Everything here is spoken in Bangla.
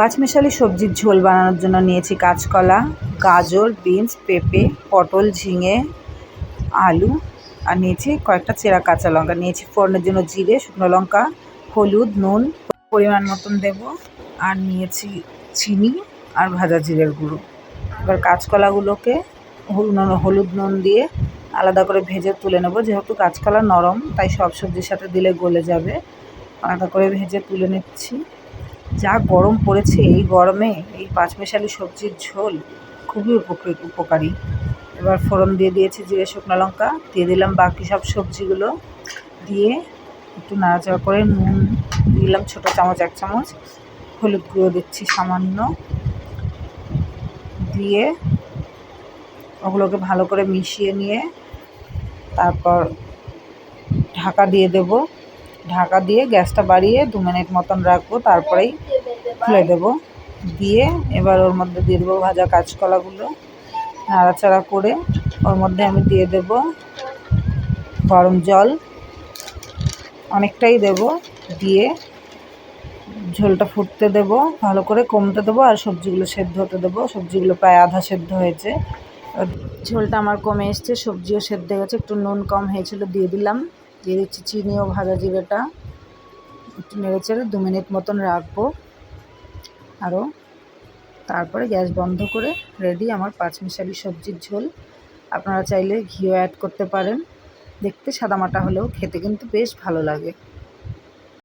পাঁচমিশালি সবজির ঝোল বানানোর জন্য নিয়েছি কাঁচকলা, গাজর, বিনস, পেঁপে, পটল, ঝিঙে, আলু, আর নিয়েছি কয়েকটা চেরা কাঁচা লঙ্কা। নিয়েছি ফোড়নের জন্য জিরে, শুকনো লঙ্কা, হলুদ, নুন, পরিমাণ মতন দেব। আর নিয়েছি চিনি আর ভাজা জিরের গুঁড়ো। এবার কাঁচকলাগুলোকে হলুদ হলুদ নুন দিয়ে আলাদা করে ভেজে তুলে নেব। যেহেতু কাঁচকলা নরম, তাই সব সবজির সাথে দিলে গলে যাবে। আলাদা করে ভেজে তুলে নিচ্ছি। যা গরম পড়েছে এই গরমে এই পাঁচমিশালি সবজির ঝোল খুবই উপকৃত, উপকারী। এবার ফোড়ন দিয়ে দিয়েছি জিরে, শুকনো লঙ্কা, দিয়ে দিলাম বাকি সব সবজিগুলো দিয়ে একটু নাড়াচাড়া করে নুন দিলাম ছোটো চামচ, এক চামচ। হলুদ গুঁড়ো দিচ্ছি সামান্য। দিয়ে ওগুলোকে ভালো করে মিশিয়ে নিয়ে তারপর ঢাকা দিয়ে দেব। ঢাকা দিয়ে গ্যাসটা বাড়িয়ে দু মিনিট মতন রাখব, তারপরেই খুলে দেব। দিয়ে এবার ওর মধ্যে দিয়ে দেবো ভাজা কাঁচকলাগুলো, নাড়াচাড়া করে ওর মধ্যে আমি দিয়ে দেব গরম জল। অনেকটাই দেব, দিয়ে ঝোলটা ফুটতে দেব, ভালো করে কমতে দেবো আর সবজিগুলো সেদ্ধ হতে দেবো। সবজিগুলো প্রায় আধা সেদ্ধ হয়েছে। ঝোলটা আমার কমে এসছে, সবজিও সেদ্ধ গেছে, একটু নুন কম হয়েছিল, দিয়ে দিলাম। দিয়ে দিচ্ছি চিনি ও ভাজা জিরেটা। একটু নেড়ে চেড়ে দু মিনিট মতন রাখব। আরও তারপরে গ্যাস বন্ধ করে রেডি আমার পাঁচমিশালি সবজির ঝোল। আপনারা চাইলে ঘিও অ্যাড করতে পারেন। দেখতে সাদামাটা হলেও খেতে কিন্তু বেশ ভালো লাগে।